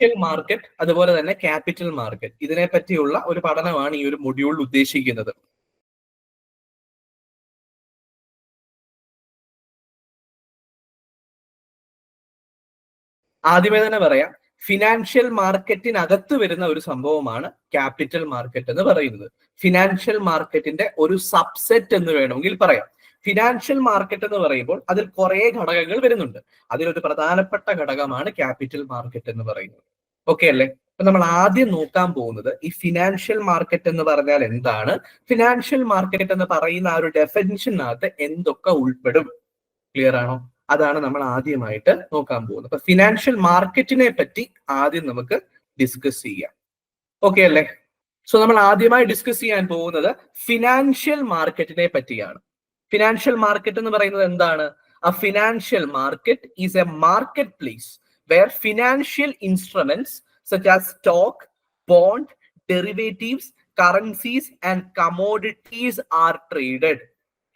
Financial market അതുപോലെ തന്നെ capital market ഇതിനെ പറ്റിയുള്ള ഒരു പഠനമാണ് ഈ ഒരു മൊഡ്യൂൾ ഉദ്ദേശിക്കുന്നത്. ആദ്യമേ തന്നെ പറയാം ഫിനാൻഷ്യൽ മാർക്കറ്റിനകത്ത് വരുന്ന ഒരു സംഭവമാണ് ക്യാപിറ്റൽ മാർക്കറ്റ് എന്ന് പറയുന്നത്. ഫിനാൻഷ്യൽ മാർക്കറ്റിന്റെ ഒരു സബ്സെറ്റ് എന്ന് വേണമെങ്കിൽ പറയാം. ഫിനാൻഷ്യൽ മാർക്കറ്റ് എന്ന് പറയുമ്പോൾ അതിൽ കുറെ ഘടകങ്ങൾ വരുന്നുണ്ട്. അതിലൊരു പ്രധാനപ്പെട്ട ഘടകമാണ് ക്യാപിറ്റൽ മാർക്കറ്റ് എന്ന് പറയുന്നത്. ഓക്കെ അല്ലേ? അപ്പൊ നമ്മൾ ആദ്യം നോക്കാൻ പോകുന്നത് ഈ ഫിനാൻഷ്യൽ മാർക്കറ്റ് എന്ന് പറഞ്ഞാൽ എന്താണ്? ഫിനാൻഷ്യൽ മാർക്കറ്റ് എന്ന് പറയുന്ന ആ ഒരു ഡെഫിനിഷനകത്ത് എന്തൊക്കെ ഉൾപ്പെടും? ക്ലിയർ ആണോ? അതാണ് നമ്മൾ ആദ്യമായിട്ട് നോക്കാൻ പോകുന്നത്. അപ്പൊ ഫിനാൻഷ്യൽ മാർക്കറ്റിനെ പറ്റി ആദ്യം നമുക്ക് ഡിസ്കസ് ചെയ്യാം. ഓക്കെ അല്ലേ? സോ നമ്മൾ ആദ്യമായി ഡിസ്കസ് ചെയ്യാൻ പോകുന്നത് ഫിനാൻഷ്യൽ മാർക്കറ്റിനെ പറ്റിയാണ്. ഫിനാൻഷ്യൽ മാർക്കറ്റ് എന്ന് പറയുന്നത് എന്താണ്? A financial market is a market marketplace where financial instruments such as stock, bond, derivatives, currencies and commodities are traded.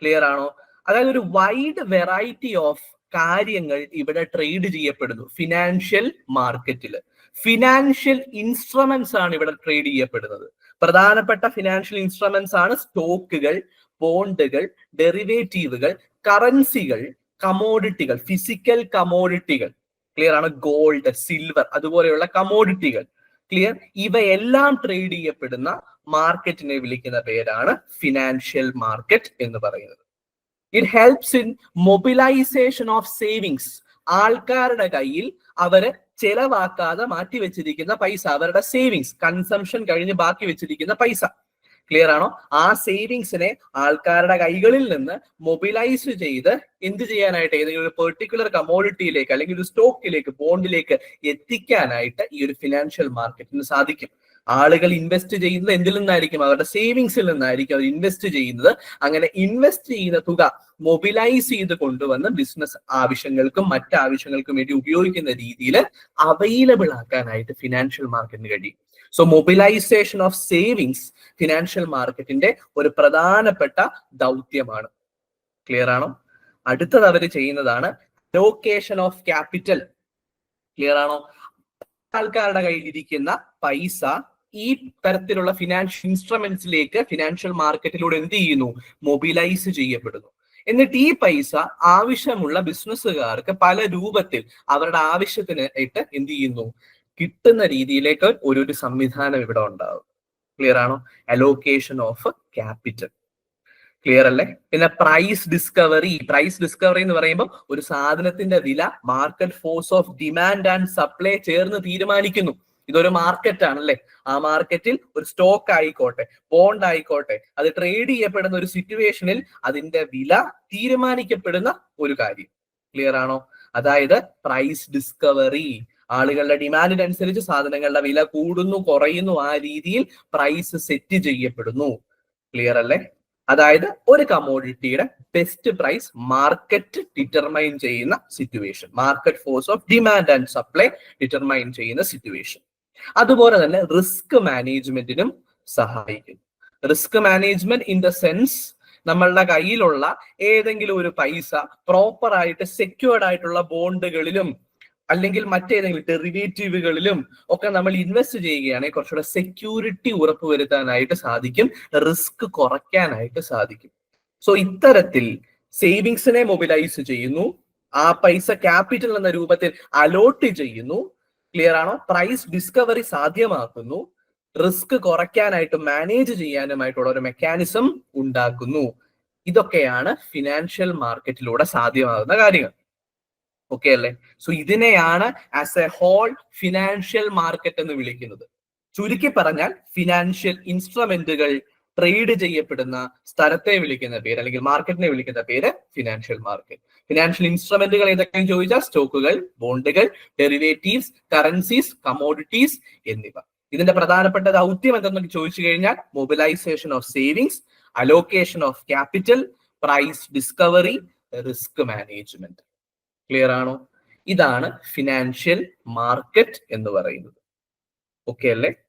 Clear ആണോ? അതായത് ഒരു വൈഡ് വെറൈറ്റി ഓഫ് കാര്യങ്ങൾ ഇവിടെ ട്രേഡ് ചെയ്യപ്പെടുന്നു ഫിനാൻഷ്യൽ മാർക്കറ്റിൽ ഫിനാൻഷ്യൽ ഇൻസ്ട്രുമെന്റ്സ് ആണ് ഇവിടെ ട്രേഡ് ചെയ്യപ്പെടുന്നത്. പ്രധാനപ്പെട്ട ഫിനാൻഷ്യൽ ഇൻസ്ട്രുമെന്റ്സ് ആണ് സ്റ്റോക്കുകൾ ബോണ്ടുകൾ ഡെറിവേറ്റീവുകൾ കറൻസികൾ കമോഡിറ്റികൾ ഫിസിക്കൽ കമോഡിറ്റികൾ. ക്ലിയർ ആണ്? ഗോൾഡ് സിൽവർ അതുപോലെയുള്ള കമോഡിറ്റികൾ. ക്ലിയർ ഇവയെല്ലാം ട്രേഡ് ചെയ്യപ്പെടുന്ന മാർക്കറ്റിനെ വിളിക്കുന്ന പേരാണ് ഫിനാൻഷ്യൽ മാർക്കറ്റ് എന്ന് പറയുന്നത്. It helps in mobilisation of savings ആൾക്കാരുടെ കയ്യിൽ അവർ ചെലവാക്കാതെ മാറ്റി വെച്ചിരിക്കുന്ന പൈസ അവരുടെ സേവിങ്സ് കൺസംഷൻ കഴിഞ്ഞ് ബാക്കി വെച്ചിരിക്കുന്ന പൈസ. ക്ലിയർ ആണോ? ആ സേവിങ്സിനെ ആൾക്കാരുടെ കൈകളിൽ നിന്ന് മൊബിലൈസ് ചെയ്ത് എന്ത് ചെയ്യാനായിട്ട് ഏതെങ്കിലും ഒരു പെർട്ടിക്കുലർ കമോഡിറ്റിയിലേക്ക് അല്ലെങ്കിൽ ഒരു സ്റ്റോക്കിലേക്ക് ബോണ്ടിലേക്ക് എത്തിക്കാനായിട്ട് ഈ ഒരു ഫിനാൻഷ്യൽ മാർക്കറ്റിന് സാധിക്കും. ആളുകൾ ഇൻവെസ്റ്റ് ചെയ്യുന്നത് എന്തിൽ നിന്നായിരിക്കും? അവരുടെ സേവിങ്സിൽ നിന്നായിരിക്കും അവർ ഇൻവെസ്റ്റ് ചെയ്യുന്നത്. അങ്ങനെ ഇൻവെസ്റ്റ് ചെയ്യുന്ന തുക മൊബിലൈസ് ചെയ്ത് കൊണ്ടുവന്ന് ബിസിനസ് ആവശ്യങ്ങൾക്കും മറ്റ് ആവശ്യങ്ങൾക്കും വേണ്ടി ഉപയോഗിക്കുന്ന രീതിയിൽ അവൈലബിൾ ആക്കാനായിട്ട് ഫിനാൻഷ്യൽ മാർക്കറ്റിന് കഴിയും. So mobilisation of savings financial മാർക്കറ്റിന്റെ ഒരു പ്രധാനപ്പെട്ട ദൗത്യമാണ്. ക്ലിയർ ആണോ? അടുത്തത് അവർ ചെയ്യുന്നതാണ് ലൊക്കേഷൻ ഓഫ് ക്യാപിറ്റൽ ക്ലിയർ ആണോ? ആൾക്കാരുടെ കയ്യിൽ ഇരിക്കുന്ന പൈസ ഈ തരത്തിലുള്ള ഫിനാൻഷ്യൽ ഇൻസ്ട്രുമെന്റ്സിലേക്ക് ഫിനാൻഷ്യൽ മാർക്കറ്റിലൂടെ എന്ത് ചെയ്യുന്നു? മൊബിലൈസ് ചെയ്യപ്പെടുന്നു. എന്നിട്ട് ഈ പൈസ ആവശ്യമുള്ള ബിസിനസ്സുകാർക്ക് പല രൂപത്തിൽ അവരുടെ ആവശ്യത്തിന് ആയിട്ട് എന്ത് ചെയ്യുന്നു? കിട്ടുന്ന രീതിയിലേക്ക് ഒരു ഒരു സംവിധാനം ഇവിടെ ഉണ്ടാവും. ക്ലിയർ ആണോ? അലോക്കേഷൻ ഓഫ് ക്യാപിറ്റൽ ക്ലിയർ അല്ലേ? പിന്നെ പ്രൈസ് ഡിസ്കവറി പ്രൈസ് ഡിസ്കവറി എന്ന് പറയുമ്പോൾ ഒരു സാധനത്തിന്റെ വില market force of demand and supply ചേർന്ന് തീരുമാനിക്കുന്നു. ഇതൊരു മാർക്കറ്റ് ആണല്ലേ? ആ മാർക്കറ്റിൽ ഒരു സ്റ്റോക്ക് ആയിക്കോട്ടെ ബോണ്ട് ആയിക്കോട്ടെ അത് ട്രേഡ് ചെയ്യപ്പെടുന്ന ഒരു സിറ്റുവേഷനിൽ അതിന്റെ വില തീരുമാനിക്കപ്പെടുന്ന ഒരു കാര്യം. ക്ലിയർ ആണോ? അതായത് പ്രൈസ് ഡിസ്കവറി ആളുകളുടെ ഡിമാൻഡിനനുസരിച്ച് സാധനങ്ങളുടെ വില കൂടുന്നു കുറയുന്നു ആ രീതിയിൽ പ്രൈസ് സെറ്റ് ചെയ്യപ്പെടുന്നു. ക്ലിയർ അല്ലേ? അതായത് ഒരു കമോഡിറ്റിയുടെ ബെസ്റ്റ് പ്രൈസ് മാർക്കറ്റ് ഡിറ്റർമൈൻ ചെയ്യുന്ന situation market force of demand and supply determine ചെയ്യുന്ന സിറ്റുവേഷൻ അതുപോലെ തന്നെ റിസ്ക് മാനേജ്മെന്റിനും സഹായിക്കും. Risk management in the sense നമ്മളുടെ കയ്യിലുള്ള ഏതെങ്കിലും ഒരു പൈസ പ്രോപ്പർ ആയിട്ട് സെക്യൂർഡ് ആയിട്ടുള്ള ബോണ്ടുകളിലും അല്ലെങ്കിൽ മറ്റേതെങ്കിലും ഡെറിവേറ്റീവുകളിലും ഒക്കെ നമ്മൾ ഇൻവെസ്റ്റ് ചെയ്യുകയാണെങ്കിൽ കുറച്ചുകൂടെ സെക്യൂരിറ്റി ഉറപ്പുവരുത്താനായിട്ട് സാധിക്കും റിസ്ക് കുറയ്ക്കാനായിട്ട് സാധിക്കും. സോ ഇത്തരത്തിൽ സേവിങ്സിനെ മൊബിലൈസ് ചെയ്യുന്നു ആ പൈസ ക്യാപിറ്റൽ എന്ന രൂപത്തിൽ അലോട്ട് ചെയ്യുന്നു ക്ലിയർ ആണോ? പ്രൈസ് ഡിസ്കവറി സാധ്യമാക്കുന്നു. റിസ്ക് കുറയ്ക്കാനായിട്ട് മാനേജ് ചെയ്യാനുമായിട്ടുള്ള ഒരു മെക്കാനിസം ഉണ്ടാക്കുന്നു. ഇതൊക്കെയാണ് ഫിനാൻഷ്യൽ മാർക്കറ്റിലൂടെ സാധ്യമാകുന്ന കാര്യങ്ങൾ. ഓക്കെ അല്ലേ? സോ ഇതിനെയാണ് as a whole financial market എന്ന് വിളിക്കുന്നത്. ചുരുക്കി പറഞ്ഞാൽ ഫിനാൻഷ്യൽ ഇൻസ്ട്രുമെന്റുകൾ ട്രേഡ് ചെയ്യപ്പെടുന്ന സ്ഥലത്തെ വിളിക്കുന്ന പേര് അല്ലെങ്കിൽ മാർക്കറ്റിനെ വിളിക്കുന്ന പേര് ഫിനാൻഷ്യൽ മാർക്കറ്റ് ഫിനാൻഷ്യൽ ഇൻസ്ട്രുമെന്റുകൾ ഏതൊക്കെയാണ് ചോദിച്ചാൽ സ്റ്റോക്കുകൾ ബോണ്ടുകൾ ഡെറിവേറ്റീവ്സ് കറൻസീസ് കമോഡിറ്റീസ് എന്നിവ. ഇതിന്റെ പ്രധാനപ്പെട്ട ദൗത്യം എന്തെന്നൊക്കെ ചോദിച്ചു കഴിഞ്ഞാൽ mobilisation of savings allocation of capital price discovery risk management clear ആണോ? ഇതാണ് ഫിനാൻഷ്യൽ മാർക്കറ്റ് എന്ന് പറയുന്നത്. ഓക്കെ അല്ലേ?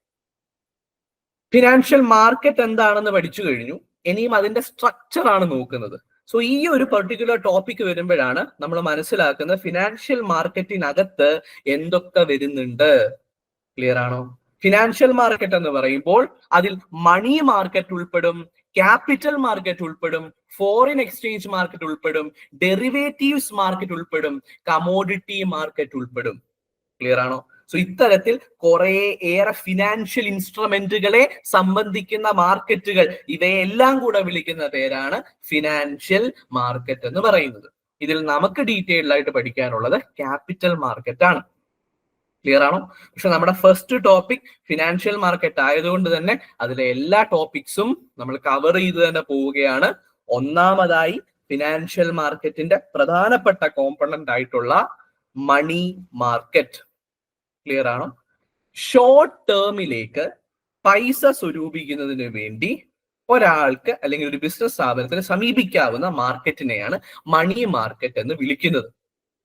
ഫിനാൻഷ്യൽ മാർക്കറ്റ് എന്താണെന്ന് പഠിച്ചു കഴിഞ്ഞു. ഇനിയും അതിന്റെ സ്ട്രക്ചർ ആണ് നോക്കുന്നത്. സോ ഈ ഒരു പെർട്ടിക്കുലർ ടോപ്പിക് വരുമ്പോഴാണ് നമ്മൾ മനസ്സിലാക്കുന്നത് ഫിനാൻഷ്യൽ മാർക്കറ്റിനകത്ത് എന്തൊക്കെ വരുന്നുണ്ട്. ക്ലിയർ ആണോ? ഫിനാൻഷ്യൽ മാർക്കറ്റ് എന്ന് പറയുമ്പോൾ അതിൽ മണി മാർക്കറ്റ് ഉൾപ്പെടും ക്യാപിറ്റൽ മാർക്കറ്റ് ഉൾപ്പെടും ഫോറിൻ എക്സ്ചേഞ്ച് മാർക്കറ്റ് ഉൾപ്പെടും ഡെറിവേറ്റീവ്സ് മാർക്കറ്റ് ഉൾപ്പെടും കമോഡിറ്റി മാർക്കറ്റ് ഉൾപ്പെടും. ക്ലിയർ ആണോ? സോ ഇത്തരത്തിൽ കുറെ ഏറെ ഫിനാൻഷ്യൽ ഇൻസ്ട്രുമെന്റുകളെ സംബന്ധിക്കുന്ന മാർക്കറ്റുകൾ ഇവയെല്ലാം കൂടെ വിളിക്കുന്ന പേരാണ് ഫിനാൻഷ്യൽ മാർക്കറ്റ് എന്ന് പറയുന്നത്. ഇതിൽ നമുക്ക് ഡീറ്റെയിൽഡ് ആയിട്ട് പഠിക്കാനുള്ളത് ക്യാപിറ്റൽ മാർക്കറ്റ് ആണ്. ക്ലിയർ ആണോ? പക്ഷെ നമ്മുടെ ഫസ്റ്റ് ടോപ്പിക് ഫിനാൻഷ്യൽ മാർക്കറ്റ് ആയതുകൊണ്ട് തന്നെ അതിലെ എല്ലാ ടോപ്പിക്സും നമ്മൾ കവർ ചെയ്ത് തന്നെ പോവുകയാണ്. ഒന്നാമതായി ഫിനാൻഷ്യൽ മാർക്കറ്റിന്റെ പ്രധാനപ്പെട്ട കോമ്പണന്റ് ആയിട്ടുള്ള മണി മാർക്കറ്റ് ക്ലിയർ ആണോ? ഷോർട്ട് ടേമിലേക്ക് പൈസ സ്വരൂപിക്കുന്നതിന് വേണ്ടി ഒരാൾക്ക് അല്ലെങ്കിൽ ഒരു ബിസിനസ് സ്ഥാപനത്തിന് സമീപിക്കാവുന്ന മാർക്കറ്റിനെയാണ് മണി മാർക്കറ്റ് എന്ന് വിളിക്കുന്നത്.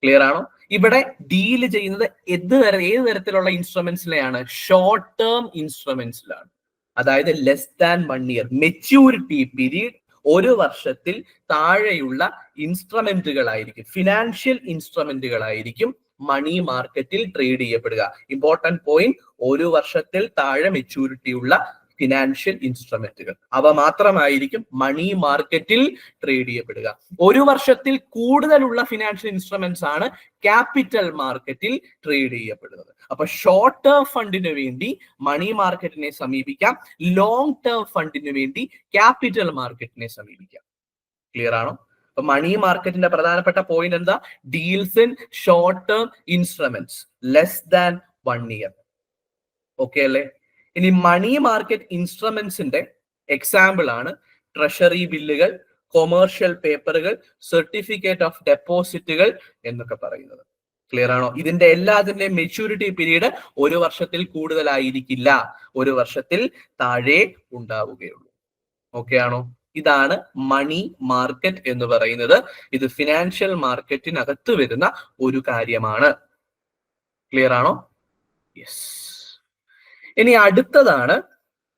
ക്ലിയർ ആണോ? ഇവിടെ ഡീൽ ചെയ്യുന്നത് ഏത് തര ഏത് തരത്തിലുള്ള ഇൻസ്ട്രുമെന്റ്സിലെയാണ് ഷോർട്ട് ടേം ഇൻസ്ട്രുമെന്റ്സിലാണ് അതായത് less than one year maturity period ഒരു വർഷത്തിൽ താഴെയുള്ള ഇൻസ്ട്രുമെന്റുകളായിരിക്കും ഫിനാൻഷ്യൽ ഇൻസ്ട്രുമെന്റുകളായിരിക്കും മണി മാർക്കറ്റിൽ ട്രേഡ് ചെയ്യപ്പെടുക. ഇമ്പോർട്ടന്റ് പോയിന്റ് ഒരു വർഷത്തിൽ താഴെ മെച്യൂരിറ്റി ഉള്ള ഫിനാൻഷ്യൽ ഇൻസ്ട്രുമെന്റുകൾ അവ മാത്രമായിരിക്കും മണി മാർക്കറ്റിൽ ട്രേഡ് ചെയ്യപ്പെടുക. ഒരു വർഷത്തിൽ കൂടുതലുള്ള ഫിനാൻഷ്യൽ ഇൻസ്ട്രുമെന്റ്സ് ആണ് ക്യാപിറ്റൽ മാർക്കറ്റിൽ ട്രേഡ് ചെയ്യപ്പെടുന്നത്. അപ്പൊ ഷോർട്ട് ടേം ഫണ്ടിന് വേണ്ടി മണി മാർക്കറ്റിനെ സമീപിക്കാം. ലോങ് ടേം ഫണ്ടിന് വേണ്ടി ക്യാപിറ്റൽ മാർക്കറ്റിനെ സമീപിക്കാം. ക്ലിയർ ആണോ? അപ്പൊ മണി മാർക്കറ്റിന്റെ പ്രധാനപ്പെട്ട പോയിന്റ് എന്താ? Deals in short term instruments less than one year okay അല്ലേ? ഇനി മണി മാർക്കറ്റ് ഇൻസ്ട്രുമെന്റ്സിന്റെ എക്സാമ്പിൾ ആണ് ട്രഷറി ബില്ലുകൾ കൊമേഴ്ഷ്യൽ പേപ്പറുകൾ സർട്ടിഫിക്കറ്റ് ഓഫ് ഡെപ്പോസിറ്റുകൾ എന്നൊക്കെ പറയുന്നത്. ക്ലിയർ ആണോ? ഇതിന്റെ എല്ലാത്തിന്റെയും മെച്യൂരിറ്റി പീരീഡ് ഒരു വർഷത്തിൽ കൂടുതലായിരിക്കില്ല. ഒരു വർഷത്തിൽ താഴെ ഉണ്ടാവുകയുള്ളൂ. ഓക്കെ ആണോ? ഇതാണ് മണി മാർക്കറ്റ് എന്ന് പറയുന്നത്. ഇത് ഫിനാൻഷ്യൽ മാർക്കറ്റിനകത്ത് വരുന്ന ഒരു കാര്യമാണ്. ക്ലിയർ ആണോ? യെസ് ഇനി അടുത്തതാണ്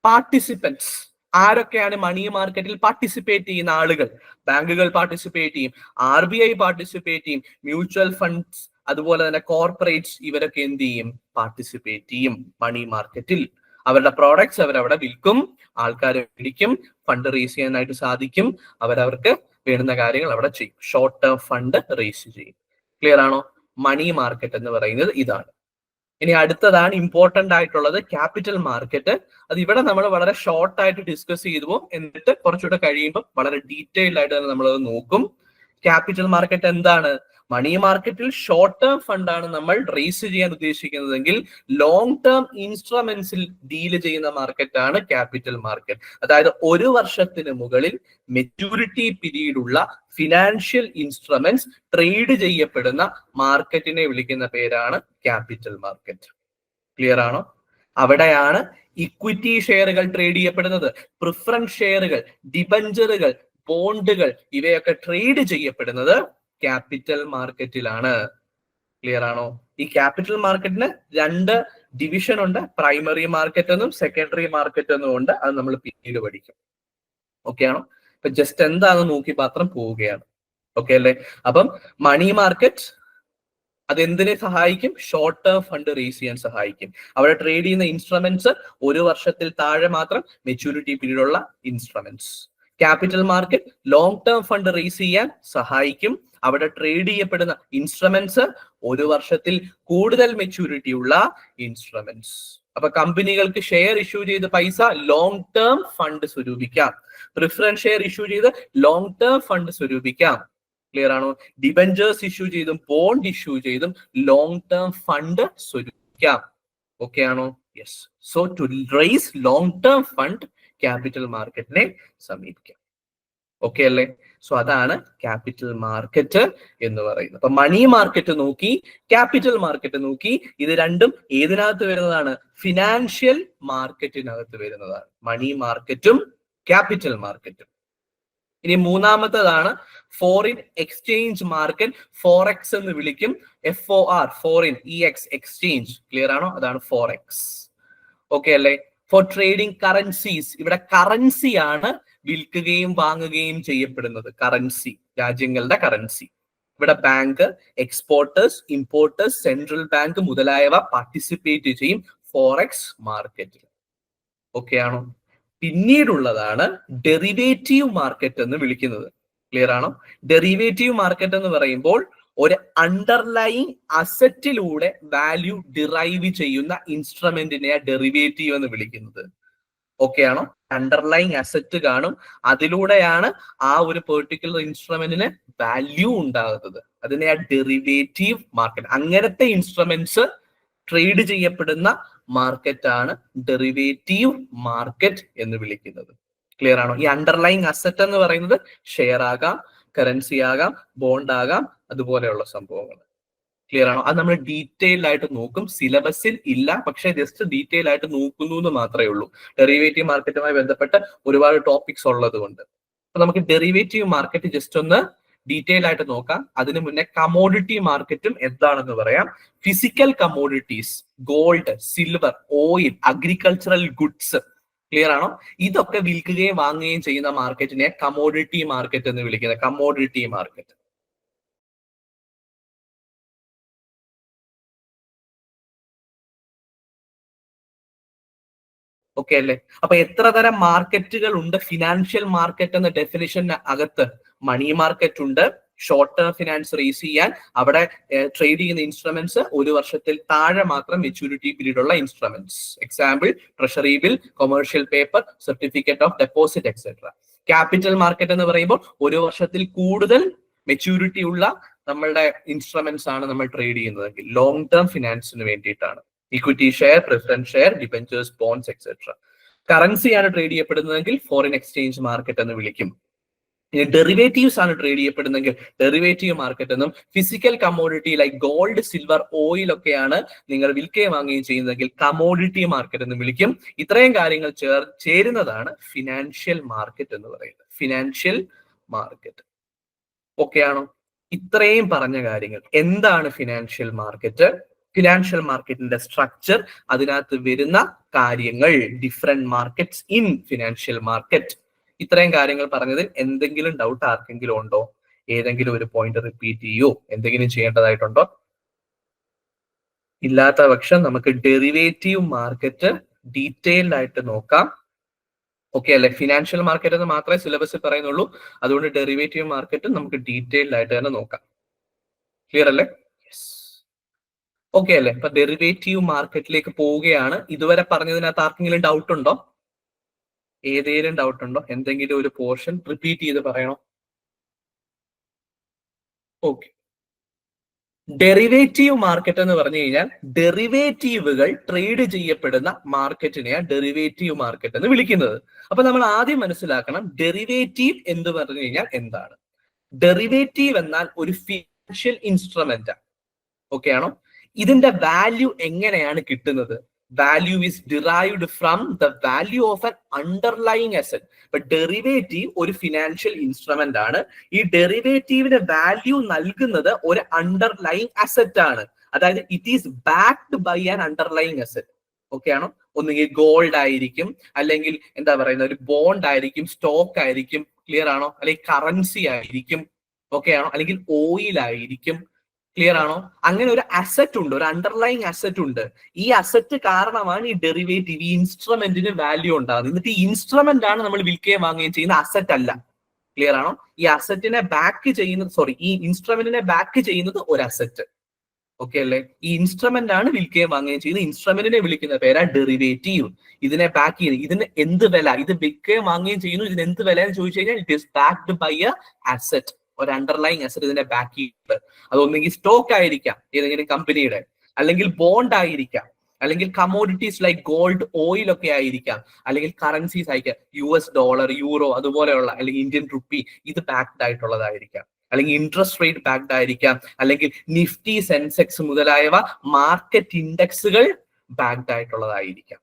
പാർട്ടിസിപ്പൻസ് ആരൊക്കെയാണ് മണി മാർക്കറ്റിൽ പാർട്ടിസിപ്പേറ്റ് ചെയ്യുന്ന ആളുകൾ? ബാങ്കുകൾ പാർട്ടിസിപ്പേറ്റ് ചെയ്യും ആർ ബി ഐ പാർട്ടിസിപ്പേറ്റ് ചെയ്യും മ്യൂച്വൽ ഫണ്ട്സ് അതുപോലെ തന്നെ കോർപ്പറേറ്റ്സ് ഇവരൊക്കെ എന്ത് ചെയ്യും? പാർട്ടിസിപ്പേറ്റ് ചെയ്യും മണി മാർക്കറ്റിൽ അവരുടെ പ്രോഡക്ട്സ് അവരവിടെ വിൽക്കും ആൾക്കാർ പിടിക്കും ഫണ്ട് റേസ് ചെയ്യാനായിട്ട് സാധിക്കും അവരവർക്ക് വേണ്ടുന്ന കാര്യങ്ങൾ അവിടെ ചെയ്യും. ഷോർട്ട് ടേം ഫണ്ട് റേസ് ചെയ്യും. ക്ലിയർ ആണോ? മണി മാർക്കറ്റ് എന്ന് പറയുന്നത് ഇതാണ്. ഇനി അടുത്തതാണ് ഇമ്പോർട്ടന്റ് ആയിട്ടുള്ളത് ക്യാപിറ്റൽ മാർക്കറ്റ് അത് ഇവിടെ നമ്മൾ വളരെ ഷോർട്ട് ആയിട്ട് ഡിസ്കസ് ചെയ്തു പോകും. എന്നിട്ട് കുറച്ചുകൂടെ കഴിയുമ്പോൾ വളരെ ഡീറ്റെയിൽഡ് ആയിട്ട് തന്നെ നമ്മൾ നോക്കും. ക്യാപിറ്റൽ മാർക്കറ്റ് എന്താണ്? മണി മാർക്കറ്റിൽ ഷോർട്ട് ടേം ഫണ്ടാണ് നമ്മൾ റേസ് ചെയ്യാൻ ഉദ്ദേശിക്കുന്നതെങ്കിൽ ലോങ് ടേം ഇൻസ്ട്രുമെന്റ്സിൽ ഡീൽ ചെയ്യുന്ന മാർക്കറ്റാണ് ക്യാപിറ്റൽ മാർക്കറ്റ് അതായത് ഒരു വർഷത്തിന് മുകളിൽ മെച്യൂരിറ്റി പീരീഡ് ഉള്ള ഫിനാൻഷ്യൽ ഇൻസ്ട്രുമെന്റ്സ് ട്രേഡ് ചെയ്യപ്പെടുന്ന മാർക്കറ്റിനെ വിളിക്കുന്ന പേരാണ് ക്യാപിറ്റൽ മാർക്കറ്റ് ക്ലിയർ ആണോ? അവിടെയാണ് ഇക്വിറ്റി ഷെയറുകൾ ട്രേഡ് ചെയ്യപ്പെടുന്നത്. പ്രിഫറൻസ് ഷെയറുകൾ ഡിബഞ്ചറുകൾ ബോണ്ടുകൾ ഇവയൊക്കെ ട്രേഡ് ചെയ്യപ്പെടുന്നത് ക്യാപിറ്റൽ മാർക്കറ്റിലാണ് ക്ലിയർ ആണോ? ഈ ക്യാപിറ്റൽ മാർക്കറ്റിന് രണ്ട് ഡിവിഷൻ ഉണ്ട്. പ്രൈമറി മാർക്കറ്റ് എന്നും സെക്കൻഡറി മാർക്കറ്റ് എന്നും ഉണ്ട്. അത് നമ്മൾ പിന്നീട് പഠിക്കും. ഓക്കെ ആണോ? ഇപ്പൊ ജസ്റ്റ് എന്താണെന്ന് നോക്കി മാത്രം പോവുകയാണ്. ഓക്കെ അല്ലേ? അപ്പം മണി മാർക്കറ്റ് അതെന്തിനെ സഹായിക്കും? ഷോർട്ട് ടേം ഫണ്ട് റേസ് ചെയ്യാൻ സഹായിക്കും. അവിടെ ട്രേഡ് ചെയ്യുന്ന ഇൻസ്ട്രുമെന്റ്സ് ഒരു വർഷത്തിൽ താഴെ മാത്രം മെച്യൂരിറ്റി പീരീഡ് ഉള്ള instruments capital market long term fund raise ചെയ്യാൻ സഹായിക്കും. അവിടെ ട്രേഡ് ചെയ്യപ്പെടുന്ന ഇൻസ്ട്രുമെന്റ്സ് ഒരു വർഷത്തിൽ കൂടുതൽ മെച്യൂരിറ്റി ഉള്ള ഇൻസ്ട്രുമെന്റ്സ് അപ്പൊ കമ്പനികൾക്ക് ഷെയർ ഇഷ്യൂ ചെയ്ത് പൈസ ലോങ് ടേം ഫണ്ട് സ്വരൂപിക്കാം. പ്രിഫറൻസ് ഷെയർ ഇഷ്യൂ ചെയ്ത് ലോങ് ടേം ഫണ്ട് സ്വരൂപിക്കാം. ക്ലിയർ ആണോ? ഡിബഞ്ചേഴ്സ് ഇഷ്യൂ ചെയ്തും ബോണ്ട് ഇഷ്യൂ ചെയ്തും ലോങ് ടേം ഫണ്ട് സ്വരൂപിക്കാം. ഓക്കെ ആണോ? Yes so to raise long term fund capital മാർക്കറ്റിനെ സമീപിക്കാം. ഓക്കെ അല്ലേ? സോ അതാണ് ക്യാപിറ്റൽ മാർക്കറ്റ് എന്ന് പറയുന്നത്. അപ്പൊ മണി മാർക്കറ്റ് നോക്കി ക്യാപിറ്റൽ മാർക്കറ്റ് നോക്കി ഇത് രണ്ടും ഏതിനകത്ത് വരുന്നതാണ്? ഫിനാൻഷ്യൽ മാർക്കറ്റിനകത്ത് വരുന്നതാണ്. മണി മാർക്കറ്റും ക്യാപിറ്റൽ മാർക്കറ്റും ഇനി മൂന്നാമത്തതാണ് ഫോറിൻ എക്സ്ചേഞ്ച് മാർക്കറ്റ് ഫോറെക്സ് എന്ന് വിളിക്കും. F O R foreign E X exchange clear ആണോ? അതാണ് ഫോറെക്സ് ഓക്കെ അല്ലേ? ഫോർ ട്രേഡിംഗ് കറൻസീസ് ഇവിടെ കറൻസിയാണ് വിൽക്കുകയും വാങ്ങുകയും ചെയ്യപ്പെടുന്നത്. കറൻസി രാജ്യങ്ങളുടെ കറൻസി ഇവിടെ bank exporters importers central bank മുതലായവ പാർട്ടിസിപ്പേറ്റ് ചെയ്യും ഫോറക്സ് മാർക്കറ്റിൽ ഓക്കെ ആണോ? പിന്നീടുള്ളതാണ് ഡെറിവേറ്റീവ് മാർക്കറ്റ് എന്ന് വിളിക്കുന്നത്. ക്ലിയർ ആണോ? ഡെറിവേറ്റീവ് മാർക്കറ്റ് എന്ന് പറയുമ്പോൾ ഒരു അണ്ടർലൈൻ അസറ്റിലൂടെ വാല്യൂ ഡിറൈവ് ചെയ്യുന്ന ഇൻസ്ട്രുമെന്റിനെ ഡെറിവേറ്റീവ് എന്ന് വിളിക്കുന്നത്. ഓക്കെ ആണോ? അണ്ടർലൈൻ അസറ്റ് കാണും. അതിലൂടെയാണ് ആ ഒരു പെർട്ടിക്കുലർ ഇൻസ്ട്രുമെന്റിന് വാല്യൂ ഉണ്ടാകുന്നത്. അതിനെ ആ ഡെറിവേറ്റീവ് മാർക്കറ്റ് അങ്ങനത്തെ ഇൻസ്ട്രുമെന്റ്സ് ട്രേഡ് ചെയ്യപ്പെടുന്ന മാർക്കറ്റ് ആണ് ഡെറിവേറ്റീവ് മാർക്കറ്റ് എന്ന് വിളിക്കുന്നത്. ക്ലിയർ ആണോ? ഈ അണ്ടർലൈൻ അസറ്റ് എന്ന് പറയുന്നത് ഷെയർ ആകാം കറൻസി ആകാം ബോണ്ട് ആകാം അതുപോലെയുള്ള സംഭവങ്ങൾ. ക്ലിയർ ആണോ? അത് നമ്മൾ ഡീറ്റെയിൽഡ് ആയിട്ട് നോക്കും. സിലബസിൽ ഇല്ല. പക്ഷെ ജസ്റ്റ് ഡീറ്റെയിൽ ആയിട്ട് നോക്കുന്നു എന്ന് മാത്രമേ ഉള്ളൂ. ഡെറിവേറ്റീവ് മാർക്കറ്റുമായി ബന്ധപ്പെട്ട് ഒരുപാട് ടോപ്പിക്സ് ഉള്ളത് കൊണ്ട്. അപ്പൊ നമുക്ക് ഡെറിവേറ്റീവ് മാർക്കറ്റ് ജസ്റ്റ് ഒന്ന് ഡീറ്റെയിൽ ആയിട്ട് നോക്കാം. അതിനു മുന്നേ കമോഡിറ്റി മാർക്കറ്റും എന്താണെന്ന് പറയാം. Physical commodities gold silver oil agricultural goods clear ആണോ? ഇതൊക്കെ വിൽക്കുകയും വാങ്ങുകയും ചെയ്യുന്ന മാർക്കറ്റിനെ കമോഡിറ്റി മാർക്കറ്റ് എന്ന് വിളിക്കുന്നത് കമോഡിറ്റി മാർക്കറ്റ് ഓക്കെ അല്ലേ? അപ്പൊ എത്ര തരം മാർക്കറ്റുകൾ ഉണ്ട്? ഫിനാൻഷ്യൽ മാർക്കറ്റ് എന്ന ഡെഫിനിഷൻ അകത്ത് മണി മാർക്കറ്റ് ഉണ്ട്. ഷോർട്ട് ടേം ഫിനാൻസ് റേസ് ചെയ്യാൻ. അവിടെ ട്രേഡ് ചെയ്യുന്ന ഇൻസ്ട്രുമെന്റ്സ് ഒരു വർഷത്തിൽ താഴെ മാത്രം മെച്യൂരിറ്റി പീരീഡ് ഉള്ള instruments example treasury bill commercial paper certificate of deposit etcetera capital market എന്ന് പറയുമ്പോൾ ഒരു വർഷത്തിൽ കൂടുതൽ മെച്യൂരിറ്റി ഉള്ള നമ്മളുടെ ഇൻസ്ട്രുമെന്റ്സ് ആണ് നമ്മൾ ട്രേഡ് ചെയ്യുന്നതെങ്കിൽ ലോങ് ടേം ഫിനാൻസിന് വേണ്ടിയിട്ടാണ്. Equity share preference share debentures bonds etcetera കറൻസിയാണ് trade ചെയ്യപ്പെടുന്നതെങ്കിൽ ഫോറിൻ എക്സ്ചേഞ്ച് മാർക്കറ്റ് എന്ന് വിളിക്കും. ഇനി ഡെറിവേറ്റീവ്സ് ആണ് ട്രേഡ് ചെയ്യപ്പെടുന്നെങ്കിൽ ഡെറിവേറ്റീവ് മാർക്കറ്റ് എന്നും physical commodity like gold silver oil ഒക്കെയാണ് നിങ്ങൾ വിൽക്കുകയും വാങ്ങുകയും ചെയ്യുന്നതെങ്കിൽ കമോഡിറ്റി മാർക്കറ്റ് എന്ന് വിളിക്കും. ഇത്രയും കാര്യങ്ങൾ ചേർ ചേരുന്നതാണ് ഫിനാൻഷ്യൽ മാർക്കറ്റ് എന്ന് പറയുന്നത്. ഫിനാൻഷ്യൽ മാർക്കറ്റ് ഓക്കെ ആണോ? ഇത്രയും പറഞ്ഞ കാര്യങ്ങൾ. എന്താണ് ഫിനാൻഷ്യൽ മാർക്കറ്റ് ഫിനാൻഷ്യൽ മാർക്കറ്റിന്റെ സ്ട്രക്ചർ അതിനകത്ത് വരുന്ന കാര്യങ്ങൾ different markets in financial market ഇത്രയും കാര്യങ്ങൾ പറഞ്ഞതിൽ എന്തെങ്കിലും ഡൗട്ട് ആർക്കെങ്കിലും ഉണ്ടോ? ഏതെങ്കിലും ഒരു പോയിന്റ് റിപ്പീറ്റ് ചെയ്യോ? എന്തെങ്കിലും ചെയ്യേണ്ടതായിട്ടുണ്ടോ? ഇല്ലാത്ത പക്ഷം നമുക്ക് ഡെറിവേറ്റീവ് മാർക്കറ്റ് ഡീറ്റെയിൽഡ് ആയിട്ട് നോക്കാം. ഓക്കെ അല്ലെ? ഫിനാൻഷ്യൽ മാർക്കറ്റ് എന്ന് മാത്രമേ സിലബസിൽ പറയുന്നുള്ളൂ. അതുകൊണ്ട് ഡെറിവേറ്റീവ് മാർക്കറ്റ് നമുക്ക് ഡീറ്റെയിൽഡ് ആയിട്ട് തന്നെ നോക്കാം. ക്ലിയർ അല്ലേ? ഓക്കെ അല്ലേ? അപ്പൊ ഡെറിവേറ്റീവ് മാർക്കറ്റിലേക്ക് പോവുകയാണ്. ഇതുവരെ പറഞ്ഞതിനകത്ത് ആർക്കെങ്കിലും ഡൗട്ട് ഉണ്ടോ? ഏതെങ്കിലും ഡൗട്ട് ഉണ്ടോ? എന്തെങ്കിലും ഒരു പോർഷൻ റിപ്പീറ്റ് ചെയ്ത് പറയണോ? ഓക്കെ ഡെറിവേറ്റീവ് മാർക്കറ്റ് എന്ന് പറഞ്ഞു കഴിഞ്ഞാൽ ഡെറിവേറ്റീവുകൾ ട്രേഡ് ചെയ്യപ്പെടുന്ന മാർക്കറ്റിനെയാണ് ഡെറിവേറ്റീവ് മാർക്കറ്റ് എന്ന് വിളിക്കുന്നത്. അപ്പൊ നമ്മൾ ആദ്യം മനസ്സിലാക്കണം ഡെറിവേറ്റീവ് എന്ന് പറഞ്ഞു കഴിഞ്ഞാൽ എന്താണ്? ഡെറിവേറ്റീവ് എന്നാൽ ഒരു ഫിനാൻഷ്യൽ ഇൻസ്ട്രുമെന്റ് ഓക്കെ ആണോ? ഇതിന്റെ വാല്യൂ എങ്ങനെയാണ് കിട്ടുന്നത്? Value is derived from the value of an underlying asset ഇപ്പൊ ഡെറിവേറ്റീവ് ഒരു ഫിനാൻഷ്യൽ ഇൻസ്ട്രുമെന്റ് ആണ്. ഈ ഡെറിവേറ്റീവിന് വാല്യൂ നൽകുന്നത് ഒരു അണ്ടർലൈങ് അസറ്റ് ആണ്. അതായത് it is backed by an underlying asset okay ആണോ? ഒന്നുകിൽ ഗോൾഡ് ആയിരിക്കും അല്ലെങ്കിൽ എന്താ പറയുന്ന ഒരു ബോണ്ട് ആയിരിക്കും സ്റ്റോക്ക് ആയിരിക്കും ക്ലിയർ ആണോ? അല്ലെങ്കിൽ കറൻസി ആയിരിക്കും ഓക്കെ ആണോ? അല്ലെങ്കിൽ ഓയിൽ ആയിരിക്കും ക്ലിയർ ആണോ? അങ്ങനെ ഒരു അസറ്റ് ഉണ്ട് ഒരു അണ്ടർലൈങ് അസറ്റ് ഉണ്ട്. ഈ അസറ്റ് കാരണമാണ് ഈ ഡെറിവേറ്റീവ് ഈ ഇൻസ്ട്രുമെന്റിന് വാല്യൂ ഉണ്ടാകുന്നത്. എന്നിട്ട് ഈ ഇൻസ്ട്രുമെന്റ് ആണ് നമ്മൾ വിൽക്കുകയും വാങ്ങുകയും ചെയ്യുന്ന അസറ്റ് അല്ല. ക്ലിയർ ആണോ? ഈ അസറ്റിനെ ബാക്ക് ചെയ്യുന്നത് സോറി ഈ ഇൻസ്ട്രുമെന്റിനെ ബാക്ക് ചെയ്യുന്നത് ഒരു അസറ്റ് ഓക്കെ അല്ലേ? ഈ ഇൻസ്ട്രുമെന്റ് ആണ് വിൽക്കുകയും വാങ്ങുകയും ചെയ്യുന്നത്. ഇൻസ്ട്രുമെന്റിനെ വിളിക്കുന്ന പേരാ ഡെറിവേറ്റീവ് ഇതിനെ ബാക്ക് ചെയ്യുന്നത് ഇതിന് എന്ത് വില? ഇത് വിൽക്കുകയും വാങ്ങുകയും ചെയ്യുന്നു ഇതിന് എന്ത് വില എന്ന് ചോദിച്ചു കഴിഞ്ഞാൽ it is backed by a asset ഒരു അണ്ടർലൈങ് അസറ്റ് ഇതിന്റെ ബാക്ക് അത് അതൊന്നെങ്കിൽ സ്റ്റോക്ക് ആയിരിക്കാം ഏതെങ്കിലും കമ്പനിയുടെ അല്ലെങ്കിൽ ബോണ്ട് ആയിരിക്കാം. അല്ലെങ്കിൽ കമോഡിറ്റീസ് ലൈക്ക് ഗോൾഡ് ഓയിൽ ഒക്കെ ആയിരിക്കാം. അല്ലെങ്കിൽ കറൻസീസ് ആയിരിക്കാം. യു എസ് ഡോളർ യൂറോ അതുപോലെയുള്ള അല്ലെങ്കിൽ ഇന്ത്യൻ റുപ്പി ഇത് ബാക്ക്ഡ് ആയിട്ടുള്ളതായിരിക്കാം. അല്ലെങ്കിൽ ഇൻട്രസ്റ്റ് റേറ്റ് ബാക്ക്ഡ് ആയിരിക്കാം. അല്ലെങ്കിൽ നിഫ്റ്റി സെൻസെക്സ് മുതലായവ മാർക്കറ്റ് ഇൻഡെക്സുകൾ ബാക്ക്ഡ് ആയിട്ടുള്ളതായിരിക്കാം.